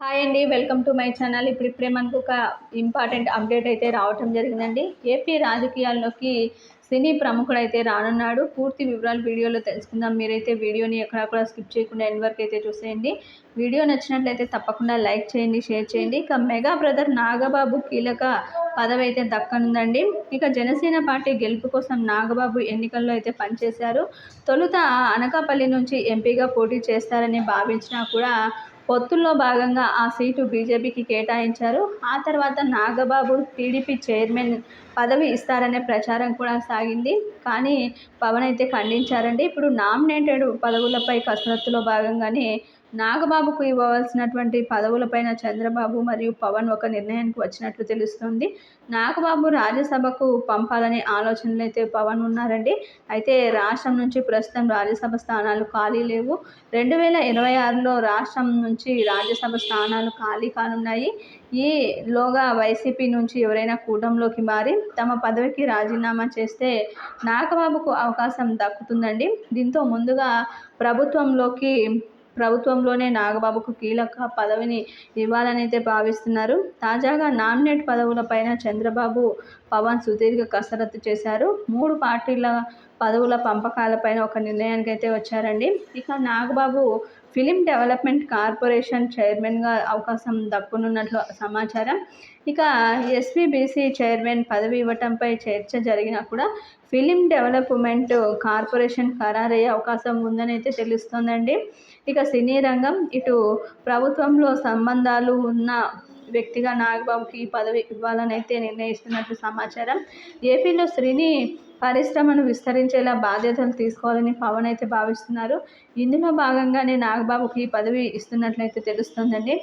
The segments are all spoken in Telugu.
హాయ్ అండి వెల్కమ్ టు మై ఛానల్. ఇప్పుడు ఇప్పుడే మనకు ఒక ఇంపార్టెంట్ అప్డేట్ అయితే రావటం జరిగిందండి. ఏపీ రాజకీయాల్లోకి సినీ ప్రముఖుడు అయితే రానున్నాడు. పూర్తి వివరాలు వీడియోలో తెలుసుకుందాం. మీరైతే వీడియోని ఎక్కడ కూడా స్కిప్ చేయకుండా ఎండ్ వరకు అయితే చూసేయండి. వీడియో నచ్చినట్లయితే తప్పకుండా లైక్ చేయండి షేర్ చేయండి. ఇక మెగా బ్రదర్ నాగబాబు కీలక పదవి అయితే దక్కనుందండి. ఇక జనసేన పార్టీ గెలుపు కోసం నాగబాబు ఎన్నికల్లో అయితే పనిచేశారు. తొలుత అనకాపల్లి నుంచి ఎంపీగా పోటీ చేస్తారని భావించినా కూడా పొత్తుల్లో భాగంగా ఆ సీటు బీజేపీకి కేటాయించారు. ఆ తర్వాత నాగబాబు టీడీపీ చైర్మన్ పదవి ఇస్తారనే ప్రచారం కూడా సాగింది. కానీ పవన్ అయితే ఖండించారండి. ఇప్పుడు నామినేటెడ్ పదవులపై కసరత్తులో భాగంగానే నాగబాబుకు ఇవ్వవలసినటువంటి పదవులపైన చంద్రబాబు మరియు పవన్ ఒక నిర్ణయానికి వచ్చినట్లు తెలుస్తుంది. నాగబాబు రాజ్యసభకు పంపాలనే ఆలోచనలు అయితే పవన్ ఉన్నారండి. అయితే రాష్ట్రం నుంచి ప్రస్తుతం రాజ్యసభ స్థానాలు ఖాళీ లేవు. రెండు వేల ఇరవై ఆరులో రాష్ట్రం నుంచి రాజ్యసభ స్థానాలు ఖాళీ కానున్నాయి. ఈలోగా వైసీపీ నుంచి ఎవరైనా కూటంలోకి మారి తమ పదవికి రాజీనామా చేస్తే నాగబాబుకు అవకాశం దక్కుతుందండి. దీంతో ముందుగా ప్రభుత్వంలోకి ప్రభుత్వంలోనే నాగబాబుకు కీలక పదవిని ఇవ్వాలనైతే భావిస్తున్నారు. తాజాగా నామినేట్ పదవులపైన చంద్రబాబు పవన్ సుదీర్ఘ కసరత్తు చేశారు. మూడు పార్టీల పదవుల పంపకాలపైన ఒక నిర్ణయానికి అయితే వచ్చారండి. ఇక నాగబాబు ఫిలిం డెవలప్మెంట్ కార్పొరేషన్ చైర్మన్గా అవకాశం దక్కునున్నట్లు సమాచారం. ఇక ఎస్విబిసి చైర్మన్ పదవి ఇవ్వటంపై చర్చ జరిగినా కూడా ఫిలిం డెవలప్మెంట్ కార్పొరేషన్ ఖరారయ్యే అవకాశం ఉందని అయితే తెలుస్తోందండి. ఇక సినీ రంగం ఇటు ప్రభుత్వంలో సంబంధాలు ఉన్న వ్యక్తిగా నాగబాబుకి ఈ పదవి ఇవ్వాలని అయితే నిర్ణయిస్తున్నట్లు సమాచారం. ఏపీలో శ్రీని పరిశ్రమను విస్తరించేలా బాధ్యతలు తీసుకోవాలని పవన్ అయితే భావిస్తున్నారు. ఇందులో భాగంగానే నాగబాబుకి ఈ పదవి ఇస్తున్నట్లయితే తెలుస్తుందండి.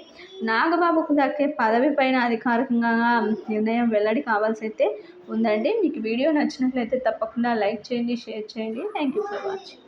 నాగబాబుకు దక్కే పదవి పైన అధికారికంగా నిర్ణయం వెల్లడి కావాల్సి అయితే ఉందండి. మీకు వీడియో నచ్చినట్లయితే తప్పకుండా లైక్ చేయండి షేర్ చేయండి. Thank you for watching